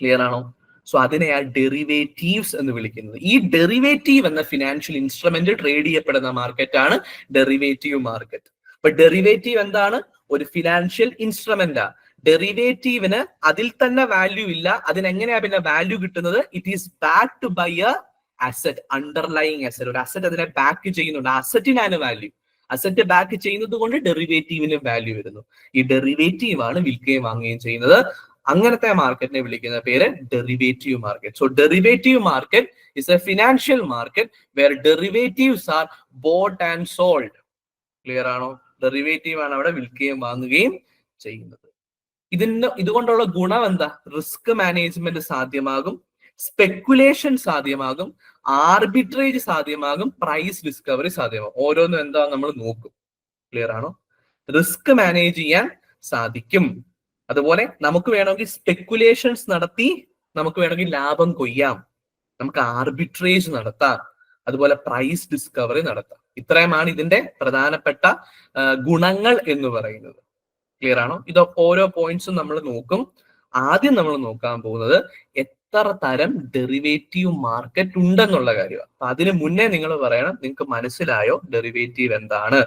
ക്ലിയർ ആണോ? സോ അതിനെയാണ് ഡെറിവേറ്റീവ്സ് എന്ന് വിളിക്കുന്നത്. ഈ ഡെറിവേറ്റീവ് എന്ന ഫിനാൻഷ്യൽ ഇൻസ്ട്രുമെന്റ് ട്രേഡ് ചെയ്യപ്പെടുന്ന മാർക്കറ്റാണ് ഡെറിവേറ്റീവ് മാർക്കറ്റ് അപ്പൊ ഡെറിവേറ്റീവ് എന്താണ്? ഒരു ഫിനാൻഷ്യൽ ഇൻസ്ട്രുമെന്റ് ഡെറിവേറ്റീവിന് അതിൽ തന്നെ വാല്യൂ ഇല്ല. അതിനെങ്ങനെയാ പിന്നെ വാല്യൂ കിട്ടുന്നത്? It is back to by a asset underlying asset ഒരു അസറ്റ് അതിനെ ബാക്ക് ചെയ്യുന്നുണ്ട്. അസറ്റിനാണ് വാല്യൂ അസറ്റ് ബാക്ക് ചെയ്യുന്നത് കൊണ്ട് ഡെറിവേറ്റീവിന് വാല്യൂ വരുന്നു. ഈ ഡെറിവേറ്റീവ് ആണ് വിൽക്കുകയും വാങ്ങുകയും ചെയ്യുന്നത്. അങ്ങനത്തെ മാർക്കറ്റിനെ വിളിക്കുന്ന പേര് derivative market so derivative market is a financial market where derivatives are bought and sold clear ആണോ? ഡെറിവേറ്റീവ് ആണ് അവിടെ വിൽക്കുകയും വാങ്ങുകയും ചെയ്യുന്നത്. ഇതിന് ഇതുകൊണ്ടുള്ള ഗുണം എന്താ? റിസ്ക് മാനേജ്മെന്റ് സാധ്യമാകും സ്പെക്കുലേഷൻ സാധ്യമാകും ആർബിട്രേജ് സാധ്യമാകും പ്രൈസ് ഡിസ്കവറി സാധ്യമാകും. ഓരോന്നും എന്താ? നമ്മൾ നോക്കും. ക്ലിയർ ആണോ? റിസ്ക് മാനേജ് ചെയ്യാൻ സാധിക്കും. അതുപോലെ നമുക്ക് വേണമെങ്കിൽ സ്പെക്കുലേഷൻസ് നടത്തി നമുക്ക് വേണമെങ്കിൽ ലാഭം കൊയ്യാം. നമുക്ക് ആർബിട്രേജ് നടത്താം. അതുപോലെ പ്രൈസ് ഡിസ്കവറി നടത്താം. ഇത്രയുമാണ് ഇതിന്റെ പ്രധാനപ്പെട്ട ഗുണങ്ങൾ എന്ന് പറയുന്നത്. ക്ലിയർ ആണോ? ഇത് ഓരോ പോയിന്റ്സും നമ്മൾ നോക്കും. ആദ്യം നമ്മൾ നോക്കാൻ പോകുന്നത് എത്ര തരം ഡെറിവേറ്റീവ് മാർക്കറ്റ് ഉണ്ടെന്നുള്ള കാര്യമാണ്. അപ്പൊ അതിന് മുന്നേ നിങ്ങൾ പറയണം നിങ്ങൾക്ക് മനസ്സിലായോ ഡെറിവേറ്റീവ് എന്താണ്?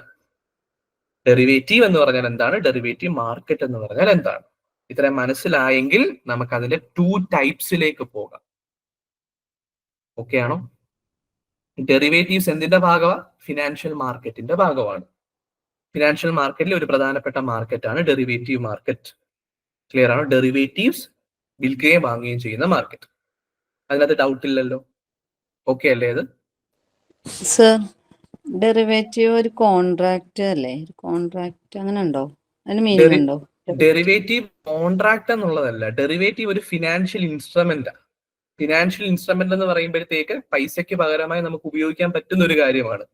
ഡെറിവേറ്റീവ് എന്ന് പറഞ്ഞാൽ എന്താണ്? ഡെറിവേറ്റീവ് മാർക്കറ്റ് എന്ന് പറഞ്ഞാൽ എന്താണ്? ഇത്രയും മനസ്സിലായെങ്കിൽ നമുക്ക് അതിന്റെ ടു ടൈപ്സിലേക്ക് പോകാം. ഓക്കെ ആണോ? ഡെറിവേറ്റീവ്സ് എന്തിന്റെ ഭാഗമാണ് ഫിനാൻഷ്യൽ മാർക്കറ്റിന്റെ ഭാഗമാണ്. ഫിനാൻഷ്യൽ മാർക്കറ്റിൽ ഒരു പ്രധാനപ്പെട്ട മാർക്കറ്റാണ് ഡെറിവേറ്റീവ് മാർക്കറ്റ് ക്ലിയർ ആണോ? ഡെറിവേറ്റീവ്സ് വിൽക്കുകയും വാങ്ങുകയും ചെയ്യുന്ന മാർക്കറ്റ് അതിനകത്ത് ഡൗട്ട് ഇല്ലല്ലോ. ഓക്കെ അല്ലേ അത്? സർ ഡെറിവേറ്റീവ് ഒരു കോൺട്രാക്ട് അല്ലേ? കോൺട്രാക്ട് അങ്ങനെ ഉണ്ടോ അതിന് മീനിങ് ഉണ്ടോ? ഡെറിവേറ്റീവ് കോൺട്രാക്ട് എന്നുള്ളതല്ല ഡെറിവേറ്റീവ് ഒരു ഫിനാൻഷ്യൽ ഇൻസ്ട്രുമെന്റ് ഫിനാൻഷ്യൽ ഇൻസ്ട്രുമെന്റ് എന്ന് പറയുമ്പോഴത്തേക്ക് പൈസയ്ക്ക് പകരമായി നമുക്ക് ഉപയോഗിക്കാൻ പറ്റുന്ന ഒരു കാര്യമാണ്.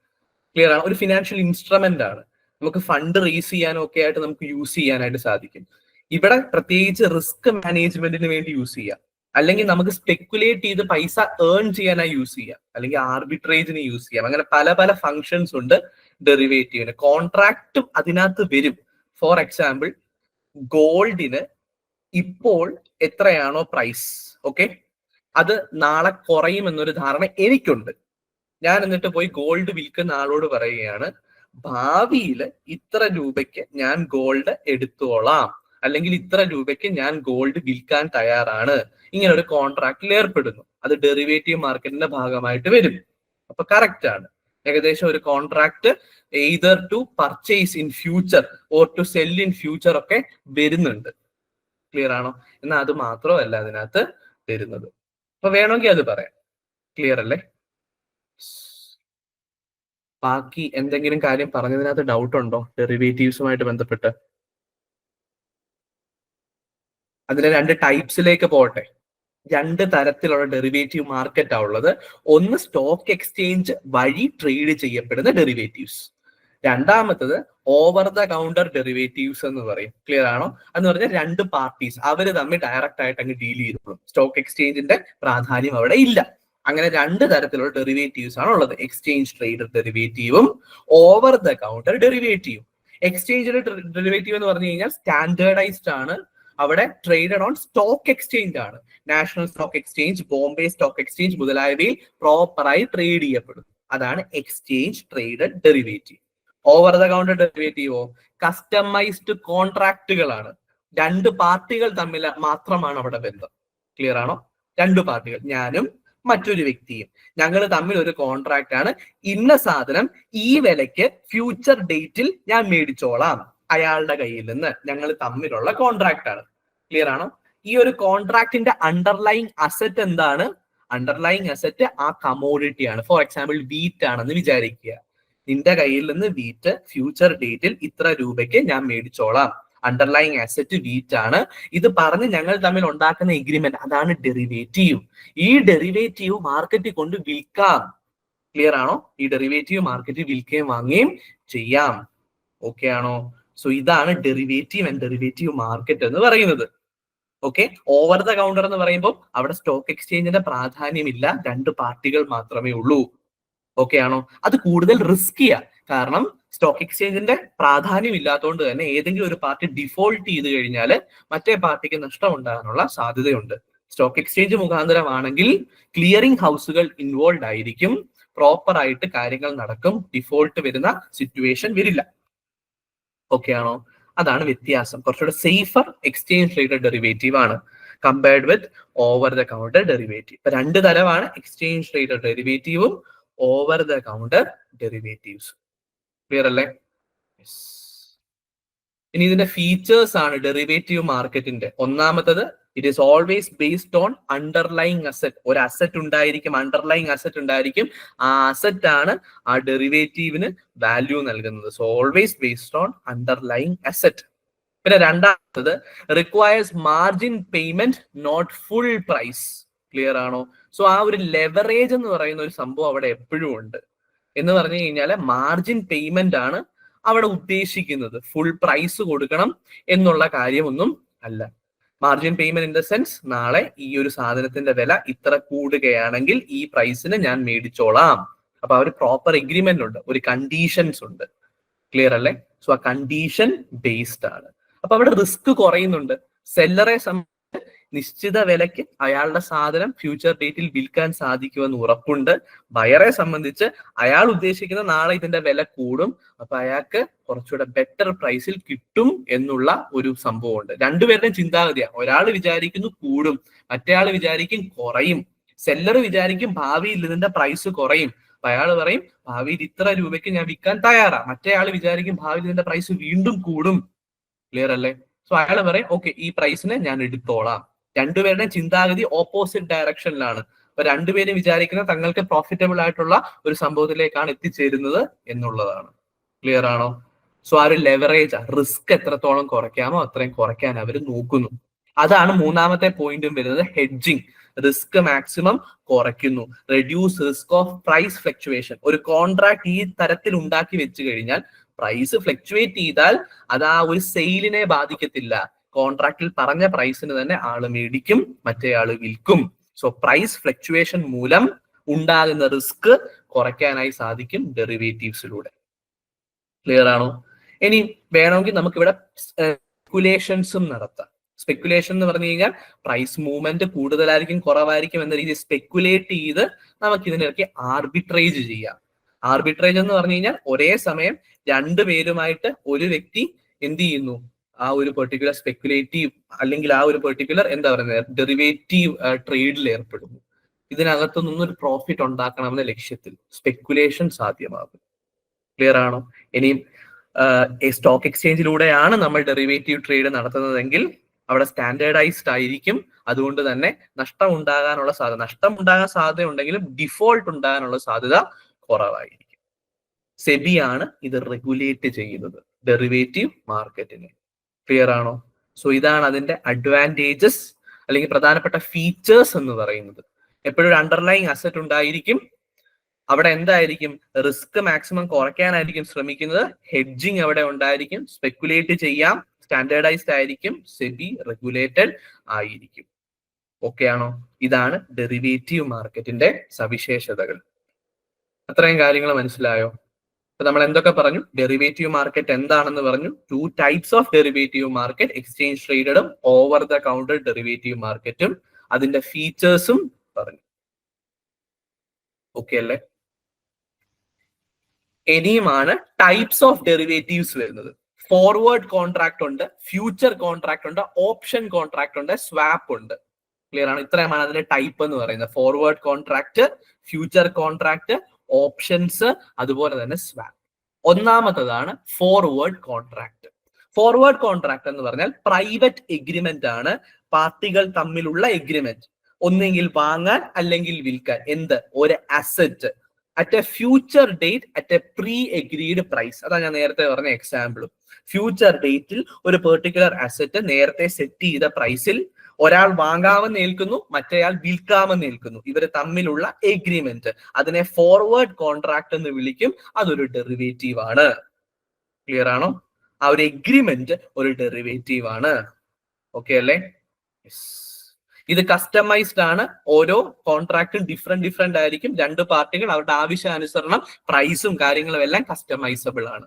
ക്ലിയർ ആണ്? ഒരു ഫിനാൻഷ്യൽ ഇൻസ്ട്രുമെന്റ് ആണ്. നമുക്ക് ഫണ്ട് റേസ് ചെയ്യാനോ ഒക്കെ ആയിട്ട് നമുക്ക് യൂസ് ചെയ്യാനായിട്ട് സാധിക്കും. ഇവിടെ പ്രത്യേകിച്ച് റിസ്ക് മാനേജ്മെന്റിന് വേണ്ടി യൂസ് ചെയ്യാം. അല്ലെങ്കിൽ നമുക്ക് സ്പെക്കുലേറ്റ് ചെയ്ത് പൈസ ഏൺ ചെയ്യാനായി യൂസ് ചെയ്യാം. അല്ലെങ്കിൽ ആർബിട്രേജിന് യൂസ് ചെയ്യാം. അങ്ങനെ പല പല ഫങ്ഷൻസ് ഉണ്ട് ഡെറിവേറ്റീവിന്. കോൺട്രാക്റ്റും അതിനകത്ത് വരും. ഫോർ എക്സാമ്പിൾ ഗോൾഡിന് ഇപ്പോൾ എത്രയാണോ പ്രൈസ് ഓക്കെ അത് നാളെ കുറയുമെന്നൊരു ധാരണ എനിക്കുണ്ട്. ഞാൻ എന്നിട്ട് പോയി ഗോൾഡ് വിൽക്കുന്ന ആളോട് പറയുകയാണ് ഭാവിയിൽ ഇത്ര രൂപയ്ക്ക് ഞാൻ ഗോൾഡ് എടുത്തോളാം. അല്ലെങ്കിൽ ഇത്ര രൂപയ്ക്ക് ഞാൻ ഗോൾഡ് വിൽക്കാൻ തയ്യാറാണ്. ഇങ്ങനെ ഒരു കോൺട്രാക്റ്റിൽ ഏർപ്പെടുന്നു. അത് ഡെറിവേറ്റീവ് മാർക്കറ്റിന്റെ ഭാഗമായിട്ട് വരും. അപ്പൊ കറക്റ്റ് ആണ്. ഏകദേശം ഒരു contract either to purchase in future or to sell in future ഒക്കെ വരുന്നുണ്ട്. ക്ലിയർ ആണോ? എന്നാൽ അത് മാത്രമല്ല അതിനകത്ത് വരുന്നത്. അപ്പൊ വേണമെങ്കിൽ അത് പറയാം. ക്ലിയർ അല്ലേ? ബാക്കി എന്തെങ്കിലും കാര്യം പറഞ്ഞതിനകത്ത് ഡൗട്ട് ഉണ്ടോ? ഡെറിവേറ്റീവ്സുമായിട്ട് ബന്ധപ്പെട്ട്? അതിലെ രണ്ട് ടൈപ്സിലേക്ക് പോകട്ടെ. രണ്ട് തരത്തിലുള്ള ഡെറിവേറ്റീവ് മാർക്കറ്റാ ഉള്ളത്. ഒന്ന് സ്റ്റോക്ക് എക്സ്ചേഞ്ച് വഴി ട്രേഡ് ചെയ്യപ്പെടുന്ന ഡെറിവേറ്റീവ്സ് രണ്ടാമത്തത് ഓവർ ദ കൗണ്ടർ ഡെറിവേറ്റീവ്സ് എന്ന് പറയും. ക്ലിയർ ആണോ? എന്ന് പറഞ്ഞാൽ രണ്ട് പാർട്ടീസ് അവർ തമ്മിൽ ഡയറക്റ്റ് ആയിട്ട് അങ്ങ് ഡീൽ ചെയ്തോളും. സ്റ്റോക്ക് എക്സ്ചേഞ്ചിന്റെ പ്രാധാന്യം അവിടെ ഇല്ല. അങ്ങനെ രണ്ട് തരത്തിലുള്ള ഡെറിവേറ്റീവ്സ് ആണ് ഉള്ളത്. എക്സ്ചേഞ്ച് ട്രേഡ് ഡെറിവേറ്റീവും ഓവർ ദ കൗണ്ടർ ഡെറിവേറ്റീവും എക്സ്ചേഞ്ചിന്റെ ഡെറിവേറ്റീവ് എന്ന് പറഞ്ഞു കഴിഞ്ഞാൽ സ്റ്റാൻഡേർഡൈസ്ഡ് ആണ്. അവിടെ ട്രേഡഡ് ഓൺ സ്റ്റോക്ക് എക്സ്ചേഞ്ച് ആണ്. National Stock Exchange Bombay Stock Exchange മുതലായവയിൽ പ്രോപ്പറായി ട്രേഡ് ചെയ്യപ്പെടും അതാണ് exchange traded derivative over the counter ഡെറിവേറ്റീവോ customised കോൺട്രാക്റ്റുകളാണ് രണ്ട് പാർട്ടികൾ തമ്മിൽ മാത്രമാണ് അവിടെ ബന്ധം. ക്ലിയർ ആണോ? രണ്ട് പാർട്ടികൾ. ഞാനും മറ്റൊരു വ്യക്തിയും. ഞങ്ങൾ തമ്മിൽ ഒരു കോൺട്രാക്ട് ആണ്. ഇന്ന സാധനം ഈ വിലയ്ക്ക് ഫ്യൂച്ചർ ഡേറ്റിൽ ഞാൻ മേടിച്ചോളാം. അയാളുടെ കയ്യിൽ നിന്ന് ഞങ്ങൾ തമ്മിലുള്ള കോൺട്രാക്ട് ആണ്. ക്ലിയർ ആണോ? ഈ ഒരു കോൺട്രാക്ടിന്റെ അണ്ടർലൈങ് അസറ്റ് എന്താണ്? അണ്ടർലൈങ് അസറ്റ് ആ കമോഡിറ്റി ആണ്. ഫോർ എക്സാമ്പിൾ വീറ്റ് ആണെന്ന് വിചാരിക്കുക. നിന്റെ കയ്യിൽ നിന്ന് വീറ്റ് ഫ്യൂച്ചർ ഡേറ്റിൽ ഇത്ര രൂപയ്ക്ക് ഞാൻ മേടിച്ചോളാം. അണ്ടർലൈങ് അസറ്റ് വീറ്റ് ആണ്. ഇത് പറഞ്ഞ് ഞങ്ങൾ തമ്മിൽ ഉണ്ടാക്കുന്ന എഗ്രിമെന്റ് അതാണ് ഡെറിവേറ്റീവ് ഈ ഡെറിവേറ്റീവ് മാർക്കറ്റിൽ കൊണ്ട് വിൽക്കാം. ക്ലിയർ ആണോ? ഈ ഡെറിവേറ്റീവ് മാർക്കറ്റിൽ വിൽക്കുകയും വാങ്ങുകയും ചെയ്യാം. ഓക്കെ ആണോ? സോ ഇതാണ് ഡെറിവേറ്റീവ് ആൻഡ് ഡെറിവേറ്റീവ് മാർക്കറ്റ് എന്ന് പറയുന്നത്. ഓക്കെ ഓവർ ദ കൗണ്ടർ എന്ന് പറയുമ്പോൾ അവിടെ സ്റ്റോക്ക് എക്സ്ചേഞ്ചിന്റെ പ്രാധാന്യമില്ല. രണ്ട് പാർട്ടികൾ മാത്രമേ ഉള്ളൂ. ഓക്കെ ആണോ? അത് കൂടുതൽ റിസ്കിയാ കാരണം സ്റ്റോക്ക് എക്സ്ചേഞ്ചിന്റെ പ്രാധാന്യം ഇല്ലാത്തതുകൊണ്ട് തന്നെ ഏതെങ്കിലും ഒരു പാർട്ടി ഡിഫോൾട്ട് ചെയ്ത് കഴിഞ്ഞാൽ മറ്റേ പാർട്ടിക്ക് നഷ്ടം ഉണ്ടാകാനുള്ള സാധ്യതയുണ്ട്. സ്റ്റോക്ക് എക്സ്ചേഞ്ച് മുഖാന്തരമാണെങ്കിൽ ക്ലിയറിംഗ് ഹൗസുകൾ ഇൻവോൾവ് ആയിരിക്കും. പ്രോപ്പർ ആയിട്ട് കാര്യങ്ങൾ നടക്കും. ഡിഫോൾട്ട് വരുന്ന സിറ്റുവേഷൻ വരില്ല. ഓക്കെ ആണോ? അതാണ് വ്യത്യാസം. കുറച്ചുകൂടെ സേഫർ എക്സ്ചേഞ്ച് ട്രേഡഡ് ഡെറിവേറ്റീവ് ആണ്. Compared with over the counter derivative രണ്ട് തരമാണ് എക്സ്ചേഞ്ച് ട്രേഡഡ് ഡെറിവേറ്റീവും over the counter derivatives clear അല്ലേ? ഇനി ഇതിന്റെ ഫീച്ചേഴ്സ് ആണ് ഡെറിവേറ്റീവ് മാർക്കറ്റിന്റെ ഒന്നാമത്തത് it is always based on underlying asset ഒരു അസറ്റ് ഉണ്ടായിരിക്കും അണ്ടർലൈങ് അസറ്റ് ഉണ്ടായിരിക്കും. ആ അസറ്റ് ആണ് ആ ഡെറിവേറ്റീവിന് വാല്യൂ നൽകുന്നത്. So always based on underlying asset പിന്നെ രണ്ടാമത്തത് requires margin payment not full price clear ആണോ? സോ ആ ഒരു ലെവറേജ് എന്ന് പറയുന്ന ഒരു സംഭവം അവിടെ എപ്പോഴും ഉണ്ട്. എന്ന് പറഞ്ഞു കഴിഞ്ഞാൽ മാർജിൻ പേയ്മെന്റ് ആണ് അവിടെ ഉദ്ദേശിക്കുന്നത്. ഫുൾ പ്രൈസ് കൊടുക്കണം എന്നുള്ള കാര്യമൊന്നും അല്ല. Margin payment in the sense നാളെ ഈ ഒരു സാധനത്തിന്റെ വില ഇത്ര കൂടുകയാണെങ്കിൽ ഈ പ്രൈസിന് ഞാൻ മേടിച്ചോളാം. അപ്പൊ ഒരു പ്രോപ്പർ എഗ്രിമെന്റ് ഉണ്ട്. ഒരു കണ്ടീഷൻസ് ഉണ്ട്. ക്ലിയർ അല്ലേ? സോ ആ കണ്ടീഷൻ ബേസ്ഡ് ആണ്. അപ്പൊ അവിടെ റിസ്ക് കുറയുന്നുണ്ട്. സെല്ലറെ സംബന്ധിച്ച് നിശ്ചിത വിലയ്ക്ക് അയാളുടെ സാധനം ഫ്യൂച്ചർ ഡേറ്റിൽ വിൽക്കാൻ സാധിക്കുമെന്ന് ഉറപ്പുണ്ട്. ബയറെ സംബന്ധിച്ച് അയാൾ ഉദ്ദേശിക്കുന്ന നാളെ ഇതിന്റെ വില കൂടും. അപ്പൊ അയാൾക്ക് കുറച്ചുകൂടെ ബെറ്റർ പ്രൈസിൽ കിട്ടും എന്നുള്ള ഒരു സംഭവമുണ്ട്. രണ്ടുപേരുടെയും ചിന്താഗതിയാണ് ഒരാൾ വിചാരിക്കുന്നു കൂടും മറ്റേയാൾ വിചാരിക്കും കുറയും. സെല്ലർ വിചാരിക്കും ഭാവിയിൽ ഇതിന്റെ പ്രൈസ് കുറയും. അപ്പൊ അയാൾ പറയും ഭാവിയിൽ ഇത്ര രൂപയ്ക്ക് ഞാൻ വിൽക്കാൻ തയ്യാറാണ് മറ്റേ ആൾ വിചാരിക്കും ഭാവിയിൽ ഇതിന്റെ പ്രൈസ് വീണ്ടും കൂടും. ക്ലിയർ അല്ലേ? സോ അയാൾ പറയും ഓക്കെ ഈ പ്രൈസിനെ ഞാൻ എടുത്തോളാം. രണ്ടുപേരുടെയും ചിന്താഗതി ഓപ്പോസിറ്റ് ഡയറക്ഷനിലാണ് അപ്പൊ രണ്ടുപേരും വിചാരിക്കുന്ന തങ്ങൾക്ക് പ്രോഫിറ്റബിൾ ആയിട്ടുള്ള ഒരു സംഭവത്തിലേക്കാണ് എത്തിച്ചേരുന്നത് എന്നുള്ളതാണ്. ക്ലിയർ ആണോ? സോ ആ ഒരു ലെവറേജ് റിസ്ക് എത്രത്തോളം കുറയ്ക്കാമോ അത്രയും കുറയ്ക്കാൻ അവർ നോക്കുന്നു. അതാണ് മൂന്നാമത്തെ പോയിന്റും വരുന്നത്. ഹെഡ്ജിങ് റിസ്ക് മാക്സിമം കുറയ്ക്കുന്നു. Reduce risk of price fluctuation ഒരു കോൺട്രാക്ട് ഈ തരത്തിൽ ഉണ്ടാക്കി വെച്ച് കഴിഞ്ഞാൽ പ്രൈസ് ഫ്ലക്ച്വേറ്റ് ചെയ്താൽ അത് ആ ഒരു സെയിലിനെ ബാധിക്കത്തില്ല. കോൺട്രാക്റ്റിൽ പറഞ്ഞ പ്രൈസിന് തന്നെ ആൾ മേടിക്കും മറ്റേ ആൾ വിൽക്കും. സോ പ്രൈസ് ഫ്ലക്ച്വേഷൻ മൂലം ഉണ്ടാകുന്ന റിസ്ക് കുറയ്ക്കാനായി സാധിക്കും ഡെറിവേറ്റീവ്സിലൂടെ ക്ലിയർ ആണോ? ഇനി വേണമെങ്കിൽ നമുക്ക് ഇവിടെ സ്പെക്കുലേഷൻസും നടത്താം. സ്പെക്കുലേഷൻ എന്ന് പറഞ്ഞു കഴിഞ്ഞാൽ പ്രൈസ് മൂവ്മെന്റ് കൂടുതലായിരിക്കും കുറവായിരിക്കും എന്ന രീതിയിൽ സ്പെക്കുലേറ്റ് ചെയ്ത് നമുക്ക് ഇതിനിടയ്ക്ക് ആർബിട്രേജ് ചെയ്യാം. ആർബിട്രേജ് എന്ന് പറഞ്ഞു കഴിഞ്ഞാൽ ഒരേ സമയം രണ്ടു പേരുമായിട്ട് ഒരു വ്യക്തി എന്ത് ചെയ്യുന്നു? ആ ഒരു പെർട്ടിക്കുലർ സ്പെക്കുലേറ്റീവ് അല്ലെങ്കിൽ ആ ഒരു പെർട്ടിക്കുലർ എന്താ പറയുന്നത് ഡെറിവേറ്റീവ് ട്രേഡിൽ ഏർപ്പെടുന്നു. ഇതിനകത്തു നിന്നൊരു പ്രോഫിറ്റ് ഉണ്ടാക്കണമെന്ന ലക്ഷ്യത്തിൽ സ്പെക്കുലേഷൻ സാധ്യമാകും ക്ലിയർ ആണോ? ഇനിയും സ്റ്റോക്ക് എക്സ്ചേഞ്ചിലൂടെയാണ് നമ്മൾ ഡെറിവേറ്റീവ് ട്രേഡ് നടത്തുന്നതെങ്കിൽ അവിടെ സ്റ്റാൻഡേർഡൈസ്ഡ് ആയിരിക്കും. അതുകൊണ്ട് തന്നെ നഷ്ടം ഉണ്ടാകാനുള്ള സാധ്യത നഷ്ടം ഉണ്ടാകാൻ സാധ്യത ഉണ്ടെങ്കിലും ഡിഫോൾട്ട് ഉണ്ടാകാനുള്ള സാധ്യത കുറവായിരിക്കും. സെബിയാണ് ഇത് റെഗുലേറ്റ് ചെയ്യുന്നത് ഡെറിവേറ്റീവ് മാർക്കറ്റിനെ ക്ലിയർ ആണോ? സോ ഇതാണ് അതിന്റെ അഡ്വാന്റേജസ് അല്ലെങ്കിൽ പ്രധാനപ്പെട്ട ഫീച്ചേഴ്സ് എന്ന് പറയുന്നത്. എപ്പോഴും ഒരു അണ്ടർലൈങ് അസറ്റ് ഉണ്ടായിരിക്കും. അവിടെ എന്തായിരിക്കും? റിസ്ക് മാക്സിമം കുറയ്ക്കാനായിരിക്കും ശ്രമിക്കുന്നത്. ഹെഡ്ജിങ് അവിടെ ഉണ്ടായിരിക്കും. സ്പെക്കുലേറ്റ് ചെയ്യാം. സ്റ്റാൻഡേർഡൈസ്ഡ് ആയിരിക്കും. സെബി റെഗുലേറ്റഡ് ആയിരിക്കും. ഓക്കെ ആണോ? ഇതാണ് ഡെറിവേറ്റീവ് മാർക്കറ്റിന്റെ സവിശേഷതകൾ. അത്രയും കാര്യങ്ങൾ മനസ്സിലായോ? അപ്പൊ നമ്മൾ എന്തൊക്കെ പറഞ്ഞു? ഡെറിവേറ്റീവ് മാർക്കറ്റ് എന്താണെന്ന് പറഞ്ഞു. Two types of derivative market exchange ട്രേഡഡും over the counter derivative മാർക്കറ്റും അതിന്റെ ഫീച്ചേഴ്സും പറഞ്ഞു. ഓക്കെ അല്ലേ? ഇനിയുമാണ് ടൈപ്സ് ഓഫ് ഡെറിവേറ്റീവ്സ് വരുന്നത്. ഫോർവേഡ് കോൺട്രാക്ട് ഉണ്ട് ഫ്യൂച്ചർ കോൺട്രാക്ട് ഉണ്ട് ഓപ്ഷൻ കോൺട്രാക്ട് ഉണ്ട് സ്വാപ്പ് ഉണ്ട്. ക്ലിയർ ആണ്? ഇത്രയുമാണ് അതിന്റെ ടൈപ്പ് എന്ന് പറയുന്നത്. Forward contract future contract options അതുപോലെ തന്നെ സ്വാപ്പ് ഒന്നാമത്തതാണ് ഫോർവേഡ് കോൺട്രാക്ട് ഫോർവേഡ് കോൺട്രാക്ട് എന്ന് പറഞ്ഞാൽ പ്രൈവറ്റ് എഗ്രിമെന്റ് ആണ് പാർട്ടികൾ തമ്മിലുള്ള എഗ്രിമെന്റ് ഒന്നെങ്കിൽ വാങ്ങാൻ അല്ലെങ്കിൽ വിൽക്കാൻ. എന്ത്? ഒരു asset at a future date at a pre agreed price അതാണ് ഞാൻ നേരത്തെ പറഞ്ഞ എക്സാമ്പിളും ഫ്യൂച്ചർ ഡേറ്റിൽ ഒരു പെർട്ടിക്കുലർ അസറ്റ് നേരത്തെ സെറ്റ് ചെയ്ത പ്രൈസിൽ ഒരാൾ വാങ്ങാമെന്ന് ഏൽക്കുന്നു മറ്റേയാൾ വിൽക്കാമെന്ന് ഏൽക്കുന്നു. ഇവർ തമ്മിലുള്ള എഗ്രിമെന്റ് അതിനെ ഫോർവേഡ് കോൺട്രാക്ട് എന്ന് വിളിക്കും. അതൊരു ഡെറിവേറ്റീവ് ആണ്. ക്ലിയർ ആണോ? ആ ഒരു എഗ്രിമെന്റ് ഒരു ഡെറിവേറ്റീവ് ആണ്. ഓക്കെ അല്ലേ? ഇത് കസ്റ്റമൈസ്ഡ് ആണ്. ഓരോ കോൺട്രാക്റ്റും ഡിഫറെന്റ് ഡിഫറെന്റ് ആയിരിക്കും. രണ്ട് പാർട്ടികൾ അവരുടെ ആവശ്യാനുസരണം പ്രൈസും കാര്യങ്ങളും എല്ലാം കസ്റ്റമൈസബിൾ ആണ്.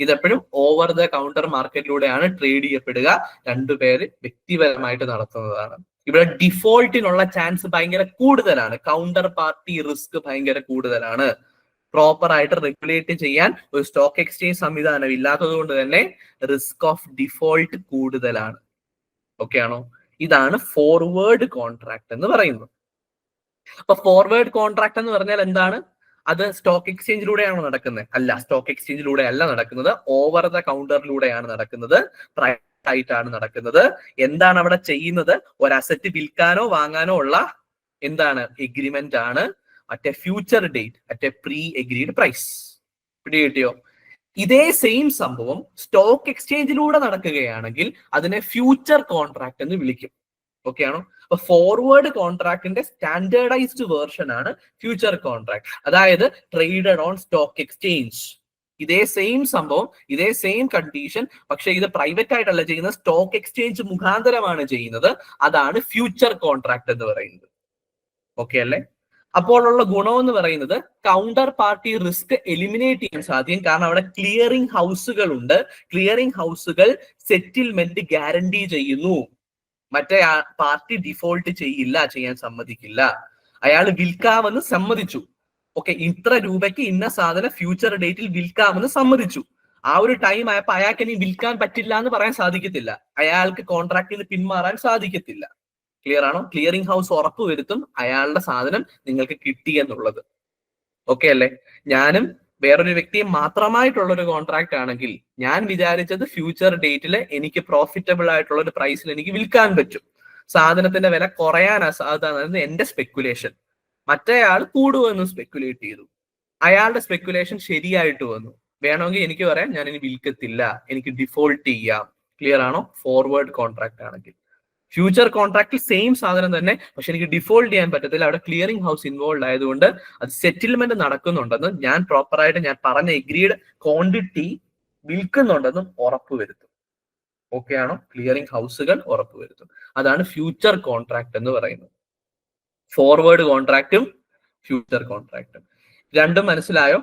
ഇതെപ്പോഴും ഓവർ ദ കൗണ്ടർ മാർക്കറ്റിലൂടെയാണ് ട്രേഡ് ചെയ്യപ്പെടുക. രണ്ടുപേര് വ്യക്തിപരമായിട്ട് നടത്തുന്നതാണ്. ഇവിടെ ഡിഫോൾട്ടിനുള്ള ചാൻസ് ഭയങ്കര കൂടുതലാണ്. കൗണ്ടർ പാർട്ടി റിസ്ക് ഭയങ്കര കൂടുതലാണ്. പ്രോപ്പർ ആയിട്ട് റെഗുലേറ്റ് ചെയ്യാൻ ഒരു സ്റ്റോക്ക് എക്സ്ചേഞ്ച് സംവിധാനം ഇല്ലാത്തത് കൊണ്ട് തന്നെ റിസ്ക് ഓഫ് ഡിഫോൾട്ട് കൂടുതലാണ്. ഓക്കെ ആണോ? ഇതാണ് ഫോർവേഡ് കോൺട്രാക്ട് എന്ന് പറയുന്നത്. അപ്പൊ ഫോർവേഡ് കോൺട്രാക്ട് എന്ന് പറഞ്ഞാൽ എന്താണ്? അത് സ്റ്റോക്ക് എക്സ്ചേഞ്ചിലൂടെയാണോ നടക്കുന്നത്? അല്ല സ്റ്റോക്ക് എക്സ്ചേഞ്ചിലൂടെ അല്ല നടക്കുന്നത്. ഓവർ ദ കൗണ്ടറിലൂടെയാണ് നടക്കുന്നത്. പ്രൈവറ്റ് ആയിട്ടാണ് നടക്കുന്നത്. എന്താണ് അവിടെ ചെയ്യുന്നത്? ഒരു അസറ്റ് വിൽക്കാനോ വാങ്ങാനോ ഉള്ള എന്താണ്? എഗ്രിമെന്റ് ആണ്. At a future date at a pre agreed price പിടികിട്ടിയോ ഇതേ സെയിം സംഭവം സ്റ്റോക്ക് എക്സ്ചേഞ്ചിലൂടെ നടക്കുകയാണെങ്കിൽ അതിനെ ഫ്യൂച്ചർ കോൺട്രാക്ട് എന്ന് വിളിക്കും. ഓക്കെ ആണോ? അപ്പൊ ഫോർവേഡ് കോൺട്രാക്ടിന്റെ സ്റ്റാൻഡേർഡൈസ്ഡ് വേർഷൻ ആണ് ഫ്യൂച്ചർ കോൺട്രാക്ട് അതായത് ട്രേഡഡ് ഓൺ സ്റ്റോക്ക് എക്സ്ചേഞ്ച് ഇതേ സെയിം സംഭവം ഇതേ സെയിം കണ്ടീഷൻ പക്ഷേ ഇത് പ്രൈവറ്റ് ആയിട്ടല്ല ചെയ്യുന്നത് സ്റ്റോക്ക് എക്സ്ചേഞ്ച് മുഖാന്തരമാണ് ചെയ്യുന്നത്. അതാണ് ഫ്യൂച്ചർ കോൺട്രാക്ട് എന്ന് പറയുന്നത്. ഓക്കെ അല്ലേ? അപ്പോൾ ഉള്ള ഗുണം എന്ന് പറയുന്നത് കൗണ്ടർ പാർട്ടി റിസ്ക് എലിമിനേറ്റ് ചെയ്യാൻ സാധിക്കും. കാരണം അവിടെ ക്ലിയറിംഗ് ഹൗസുകൾ ഉണ്ട്. ക്ലിയറിംഗ് ഹൗസുകൾ സെറ്റിൽമെന്റ് ഗ്യാരണ്ടി ചെയ്യുന്നു. മറ്റേ പാർട്ടി ഡിഫോൾട്ട് ചെയ്യില്ല ചെയ്യാൻ സമ്മതിക്കില്ല. അയാൾ വിൽക്കാമെന്ന് സമ്മതിച്ചു. ഓക്കെ ഇത്ര രൂപയ്ക്ക് ഇന്ന സാധനം ഫ്യൂച്ചർ ഡേറ്റിൽ വിൽക്കാമെന്ന് സമ്മതിച്ചു. ആ ഒരു ടൈം ആയപ്പോ അയാൾക്ക് ഇനി വിൽക്കാൻ പറ്റില്ല എന്ന് പറയാൻ സാധിക്കത്തില്ല. അയാൾക്ക് കോൺട്രാക്റ്റിൽ നിന്ന് പിന്മാറാൻ സാധിക്കത്തില്ല. ക്ലിയർ ആണോ? ക്ലിയറിംഗ് ഹൗസ് ഉറപ്പ് വരുത്തും അയാളുടെ സാധനം നിങ്ങൾക്ക് കിട്ടി എന്നുള്ളത്. ഓക്കെ അല്ലേ? ഞാനും വേറൊരു വ്യക്തിയും മാത്രമായിട്ടുള്ള ഒരു കോൺട്രാക്ട് ആണെങ്കിൽ ഞാൻ വിചാരിച്ചത് ഫ്യൂച്ചർ ഡേറ്റിൽ എനിക്ക് പ്രോഫിറ്റബിൾ ആയിട്ടുള്ള ഒരു പ്രൈസിൽ എനിക്ക് വിൽക്കാൻ പറ്റും. സാധനത്തിന്റെ വില കുറയാൻ സാധ്യത എന്റെ സ്പെക്കുലേഷൻ മറ്റേയാൾ കൂടുവെന്ന് സ്പെക്കുലേറ്റ് ചെയ്തു. അയാളുടെ സ്പെക്കുലേഷൻ ശരിയായിട്ട് വന്നു. വേണമെങ്കിൽ എനിക്ക് പറയാം ഞാൻ ഇനി വിൽക്കത്തില്ല. എനിക്ക് ഡിഫോൾട്ട് ചെയ്യാം. ക്ലിയർ ആണോ? ഫോർവേഡ് കോൺട്രാക്ട് ആണെങ്കിൽ. ഫ്യൂച്ചർ കോൺട്രാക്റ്റിൽ സെയിം സാധനം തന്നെ പക്ഷെ എനിക്ക് ഡിഫോൾട്ട് ചെയ്യാൻ പറ്റത്തില്ല. അവിടെ ക്ലിയറിംഗ് ഹൗസ് ഇൻവോൾവ് ആയതുകൊണ്ട് അത് സെറ്റിൽമെന്റ് നടക്കുന്നുണ്ടെന്ന് ഞാൻ പ്രോപ്പറായിട്ട് ഞാൻ പറഞ്ഞ എഗ്രീഡ് ക്വാണ്ടിറ്റി വിൽക്കുന്നുണ്ടെന്നും ഉറപ്പ് വരുത്തും. ഓക്കെ ആണോ? ക്ലിയറിംഗ് ഹൗസുകൾ ഉറപ്പ് വരുത്തും. അതാണ് ഫ്യൂച്ചർ കോൺട്രാക്ട് എന്ന് പറയുന്നത്. ഫോർവേഡ് കോൺട്രാക്റ്റും ഫ്യൂച്ചർ കോൺട്രാക്റ്റും രണ്ടും മനസ്സിലായോ?